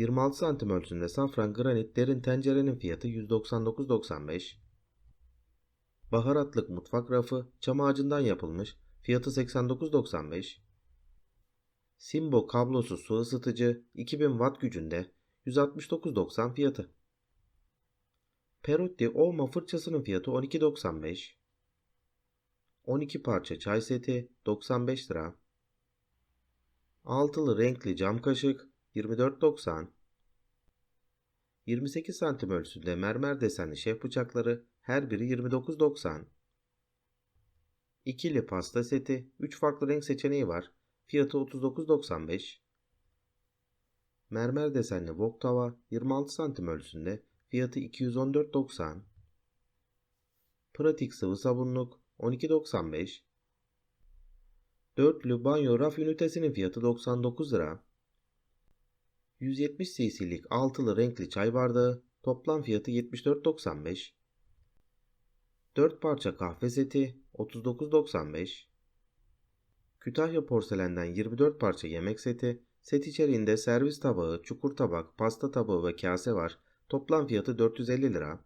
26 santim ölçüsünde safran granit derin tencerenin fiyatı 199.95. Baharatlık mutfak rafı çam ağacından yapılmış. Fiyatı 89.95. Simbo kablosuz su ısıtıcı 2000 watt gücünde 169.90 fiyatı. Perotti Olma fırçasının fiyatı 12.95. 12 parça çay seti 95 lira. Altılı renkli cam kaşık 24.90. 28 santim ölçüsünde mermer desenli şef bıçakları her biri 29.90. İkili pasta seti 3 farklı renk seçeneği var. Fiyatı 39.95. Mermer desenli wok tava 26 santim ölçüsünde. Fiyatı 214.90. Pratik sıvı sabunluk 12.95. Dörtlü banyo raf ünitesinin fiyatı 99 lira. 170 cc'lik altılı renkli çay bardağı toplam fiyatı 74.95. 4 parça kahve seti 39.95. Kütahya porselenden 24 parça yemek seti, set içeriğinde servis tabağı, çukur tabak, pasta tabağı ve kase var. Toplam fiyatı 450 lira.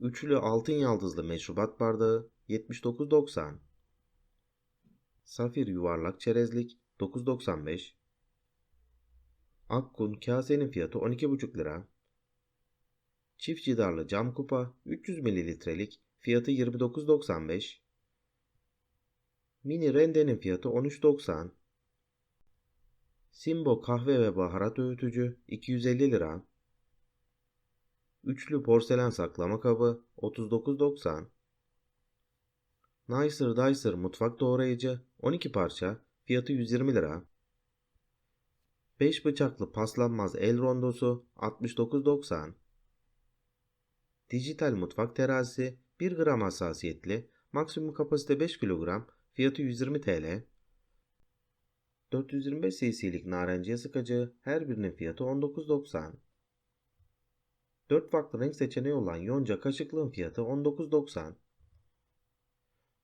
Üçlü altın yaldızlı meşrubat bardağı 79.90. Safir yuvarlak çerezlik 9.95. Akkun kasenin fiyatı 12,5 lira. Çift cidarlı cam kupa 300 mililitrelik fiyatı 29.95. Mini rendenin fiyatı 13.90. Simbo kahve ve baharat öğütücü 250 lira. Üçlü porselen saklama kabı 39.90. Nicer Dicer mutfak doğrayıcı 12 parça fiyatı 120 lira. 5 bıçaklı paslanmaz el rondosu 69.90. Dijital mutfak terazisi 1 gram hassasiyetli, maksimum kapasite 5 kilogram, fiyatı 120 TL. 425 cc'lik narenciye sıkacı her birinin fiyatı 19.90. 4 farklı renk seçeneği olan yonca kaşıklığın fiyatı 19.90.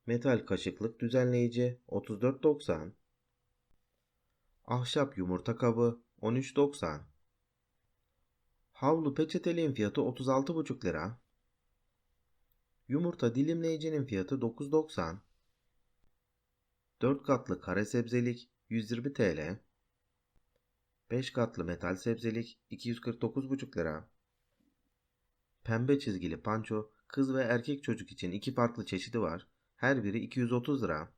Metal kaşıklık düzenleyici 34.90. Ahşap yumurta kabı 13.90. Havlu peçeteliğin fiyatı 36,5 lira. Yumurta dilimleyicinin fiyatı 9.90. 4 katlı kare sebzelik 120 TL. 5 katlı metal sebzelik 249,5 lira. Pembe çizgili panço kız ve erkek çocuk için iki farklı çeşidi var. Her biri 230 lira.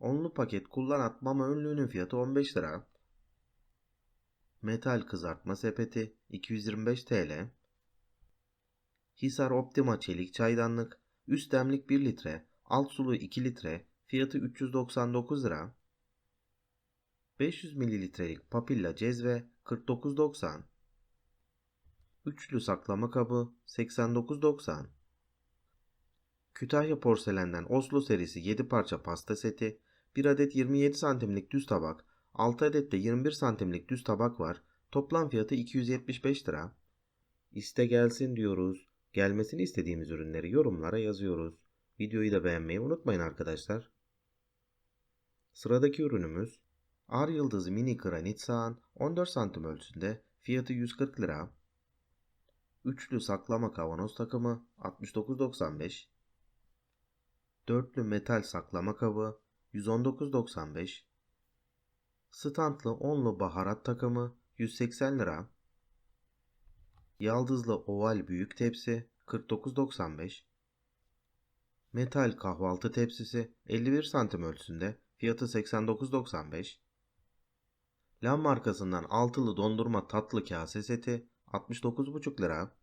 Onlu paket kullan atmama önlüğünün fiyatı 15 lira. Metal kızartma sepeti 225 TL. Hisar Optima çelik çaydanlık, üst demlik 1 litre, alt sulu 2 litre, fiyatı 399 lira. 500 mililitrelik papilla cezve 49.90. Üçlü saklama kabı 89.90. Kütahya porselenden Oslo serisi 7 parça pasta seti, 1 adet 27 santimlik düz tabak, 6 adet de 21 santimlik düz tabak var. Toplam fiyatı 275 lira. İste gelsin diyoruz. Gelmesini istediğimiz ürünleri yorumlara yazıyoruz. Videoyu da beğenmeyi unutmayın arkadaşlar. Sıradaki ürünümüz Ar Yıldız Mini Granit Sağan 14 santim ölçüsünde fiyatı 140 lira. Üçlü saklama kavanoz takımı 69.95. Dörtlü metal saklama kabı 119.95. Standlı onlu baharat takımı 180 lira. Yaldızlı oval büyük tepsi 49.95. Metal kahvaltı tepsisi 51 santim ölçüsünde fiyatı 89.95. Lam markasından altılı dondurma tatlı kase seti 69,5 lira.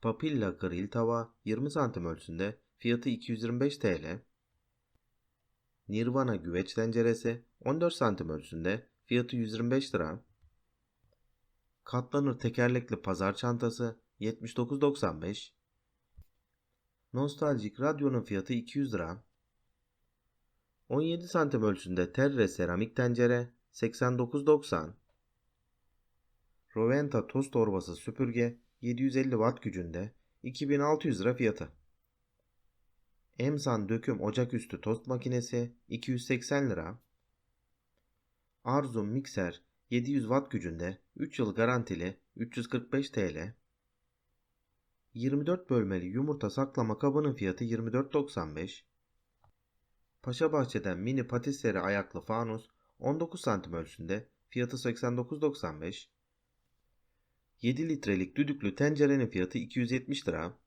Papilla grill tava 20 santim ölçüsünde fiyatı 225 TL. Nirvana güveç tenceresi 14 santim ölçüsünde fiyatı 125 lira. Katlanır tekerlekli pazar çantası 79.95. Nostaljik radyonun fiyatı 200 lira. 17 santim ölçüsünde Terre seramik tencere 89.90. Roventa toz torbası süpürge 750 watt gücünde 2600 lira fiyatı. Emsan döküm ocaküstü tost makinesi 280 lira. Arzum mikser 700 watt gücünde 3 yıl garantili 345 TL. 24 bölmeli yumurta saklama kabının fiyatı 24.95. Paşa Bahçe'den mini patisserie ayaklı fanus 19 santim ölçüsünde fiyatı 89.95. 7 litrelik düdüklü tencerenin fiyatı 270 lira.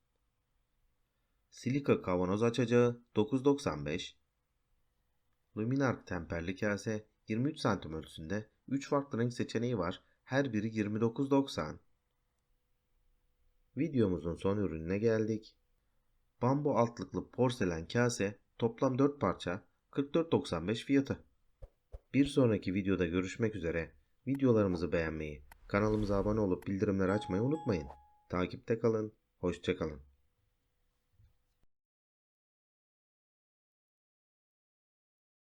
Silika kavanoz açacağı 9.95. Luminark temperli kase 23 santim ölçüsünde 3 farklı renk seçeneği var. Her biri 29.90. Videomuzun son ürününe geldik. Bambu altlıklı porselen kase toplam 4 parça 44.95 fiyatı. Bir sonraki videoda görüşmek üzere. Videolarımızı beğenmeyi, kanalımıza abone olup bildirimleri açmayı unutmayın. Takipte kalın, hoşçakalın.